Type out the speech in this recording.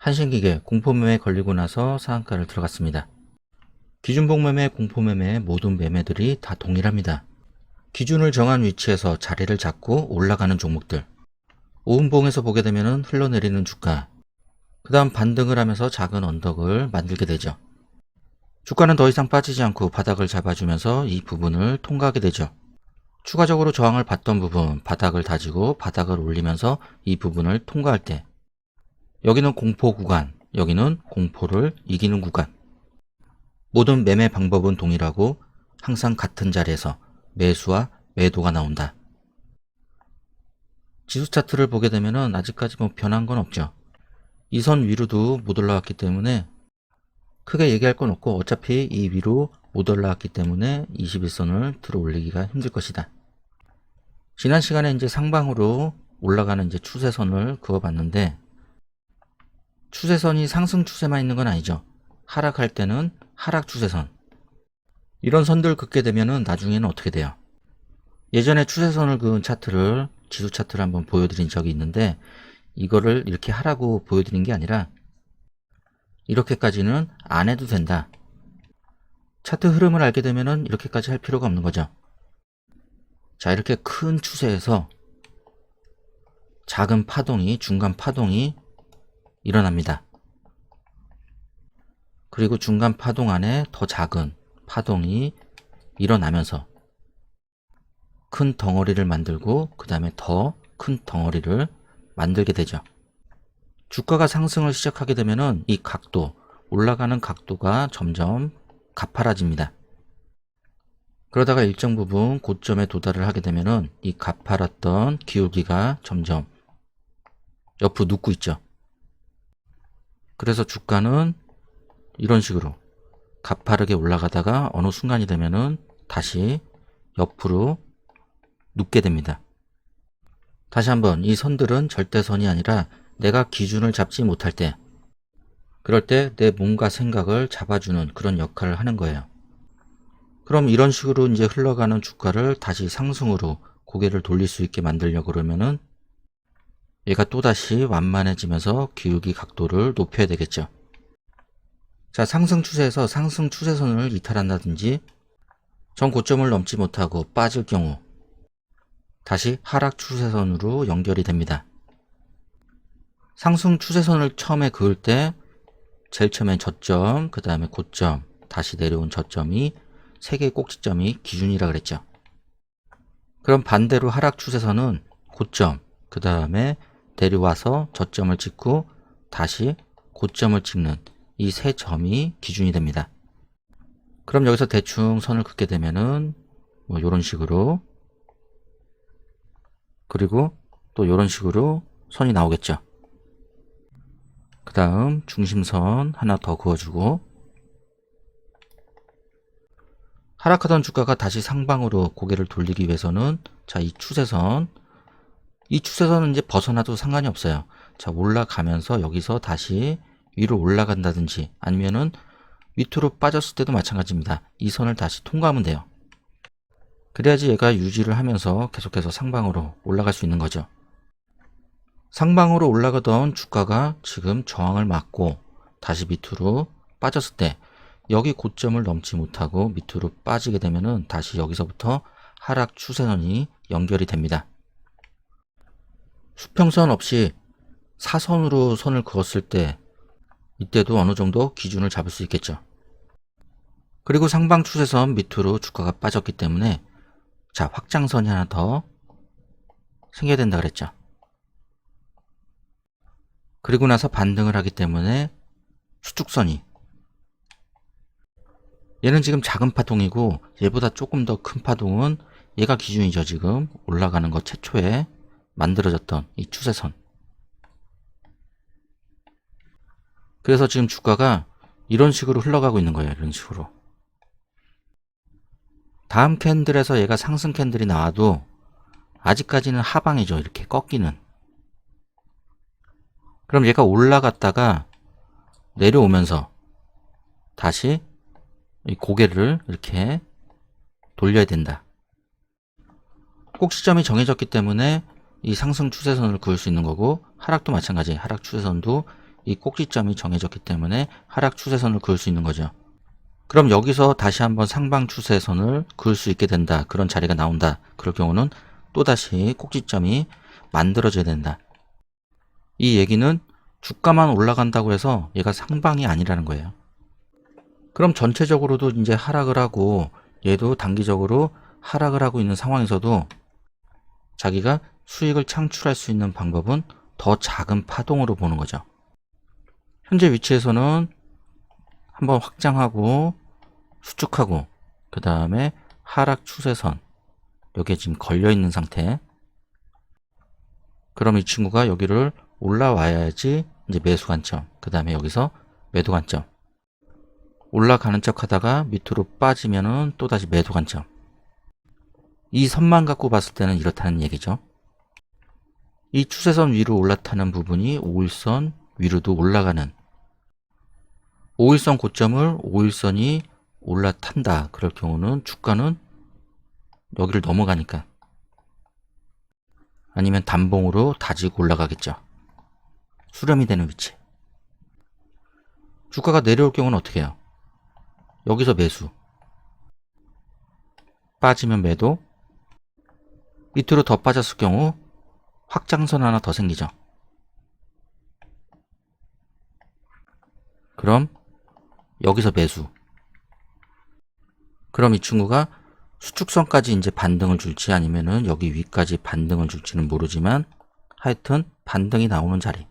한신기계 공포매매 걸리고 나서 상한가를 들어갔습니다. 기준봉매매, 공포매매 모든 매매들이 다 동일합니다. 기준을 정한 위치에서 자리를 잡고 올라가는 종목들. 오음봉에서 보게 되면 흘러내리는 주가. 그 다음 반등을 하면서 작은 언덕을 만들게 되죠. 주가는 더 이상 빠지지 않고 바닥을 잡아주면서 이 부분을 통과하게 되죠. 추가적으로 저항을 받던 부분, 바닥을 다지고 바닥을 올리면서 이 부분을 통과할 때 여기는 공포 구간, 여기는 공포를 이기는 구간. 모든 매매 방법은 동일하고 항상 같은 자리에서 매수와 매도가 나온다. 지수 차트를 보게 되면 아직까지 뭐 변한 건 없죠. 이 선 위로도 못 올라왔기 때문에 크게 얘기할 건 없고 어차피 이 위로 못 올라왔기 때문에 21선을 들어 올리기가 힘들 것이다. 지난 시간에 이제 상방으로 올라가는 이제 추세선을 그어봤는데 추세선이 상승 추세만 있는 건 아니죠. 하락할 때는 하락 추세선. 이런 선들 긋게 되면은 나중에는 어떻게 돼요? 예전에 추세선을 그은 차트를 지수 차트를 한번 보여드린 적이 있는데 이거를 이렇게 하라고 보여드린 게 아니라 이렇게까지는 안 해도 된다. 차트 흐름을 알게 되면은 이렇게까지 할 필요가 없는 거죠. 자, 이렇게 큰 추세에서 작은 파동이, 중간 파동이 일어납니다. 그리고 중간 파동 안에 더 작은 파동이 일어나면서 큰 덩어리를 만들고 그 다음에 더 큰 덩어리를 만들게 되죠. 주가가 상승을 시작하게 되면은 이 각도, 올라가는 각도가 점점 가파라집니다. 그러다가 일정 부분 고점에 도달을 하게 되면은 이 가파랐던 기울기가 점점 옆으로 눕고 있죠. 그래서 주가는 이런 식으로 가파르게 올라가다가 어느 순간이 되면은 다시 옆으로 눕게 됩니다. 다시 한번 이 선들은 절대선이 아니라 내가 기준을 잡지 못할 때 그럴 때 내 몸과 생각을 잡아주는 그런 역할을 하는 거예요. 그럼 이런 식으로 이제 흘러가는 주가를 다시 상승으로 고개를 돌릴 수 있게 만들려고 그러면은 얘가 또다시 완만해지면서 기울기 각도를 높여야 되겠죠. 자, 상승 추세에서 상승 추세선을 이탈한다든지 전 고점을 넘지 못하고 빠질 경우 다시 하락 추세선으로 연결이 됩니다. 상승 추세선을 처음에 그을 때 제일 처음엔 저점, 그 다음에 고점, 다시 내려온 저점이 세 개의 꼭지점이 기준이라 그랬죠. 그럼 반대로 하락 추세선은 고점, 그 다음에 내려와서 저점을 찍고 다시 고점을 찍는 이 세 점이 기준이 됩니다. 그럼 여기서 대충 선을 긋게 되면은 뭐 이런 식으로 그리고 또 이런 식으로 선이 나오겠죠. 그 다음 중심선 하나 더 그어주고 하락하던 주가가 다시 상방으로 고개를 돌리기 위해서는 자 이 추세선 이 추세선은 이제 벗어나도 상관이 없어요. 자 올라가면서 여기서 다시 위로 올라간다든지 아니면은 밑으로 빠졌을 때도 마찬가지입니다. 이 선을 다시 통과하면 돼요. 그래야지 얘가 유지를 하면서 계속해서 상방으로 올라갈 수 있는 거죠. 상방으로 올라가던 주가가 지금 저항을 맞고 다시 밑으로 빠졌을 때 여기 고점을 넘지 못하고 밑으로 빠지게 되면은 다시 여기서부터 하락 추세선이 연결이 됩니다. 수평선 없이 사선으로 선을 그었을 때 이때도 어느 정도 기준을 잡을 수 있겠죠. 그리고 상방 추세선 밑으로 주가가 빠졌기 때문에 자 확장선이 하나 더 생겨야 된다 그랬죠. 그리고 나서 반등을 하기 때문에 수축선이 얘는 지금 작은 파동이고 얘보다 조금 더 큰 파동은 얘가 기준이죠 지금 올라가는 것 최초에 만들어졌던 이 추세선. 그래서 지금 주가가 이런 식으로 흘러가고 있는 거예요 이런 식으로. 다음 캔들에서 얘가 상승 캔들이 나와도 아직까지는 하방이죠 이렇게 꺾이는. 그럼 얘가 올라갔다가 내려오면서 다시 이 고개를 이렇게 돌려야 된다. 꼭 시점이 정해졌기 때문에 이 상승 추세선을 그을 수 있는 거고 하락도 마찬가지 하락 추세선도 이 꼭지점이 정해졌기 때문에 하락 추세선을 그을 수 있는 거죠. 그럼 여기서 다시 한번 상방 추세선을 그을 수 있게 된다. 그런 자리가 나온다. 그럴 경우는 또다시 꼭지점이 만들어져야 된다. 이 얘기는 주가만 올라간다고 해서 얘가 상방이 아니라는 거예요. 그럼 전체적으로도 이제 하락을 하고 얘도 단기적으로 하락을 하고 있는 상황에서도 자기가 수익을 창출할 수 있는 방법은 더 작은 파동으로 보는 거죠. 현재 위치에서는 한번 확장하고 수축하고 그 다음에 하락 추세선 여기에 지금 걸려 있는 상태. 그럼 이 친구가 여기를 올라와야지 이제 매수 관점 그 다음에 여기서 매도 관점. 올라가는 척 하다가 밑으로 빠지면은 또다시 매도 관점. 이 선만 갖고 봤을 때는 이렇다는 얘기죠 이 추세선 위로 올라타는 부분이 5일선 위로도 올라가는 5일선 고점을 5일선이 올라탄다. 그럴 경우는 주가는 여기를 넘어가니까 아니면 단봉으로 다지고 올라가겠죠. 수렴이 되는 위치. 주가가 내려올 경우는 어떻게 해요? 여기서 매수. 빠지면 매도. 밑으로 더 빠졌을 경우 확장선 하나 더 생기죠. 그럼 여기서 매수. 그럼 이 친구가 수축선까지 이제 반등을 줄지 아니면은 여기 위까지 반등을 줄지는 모르지만 하여튼 반등이 나오는 자리.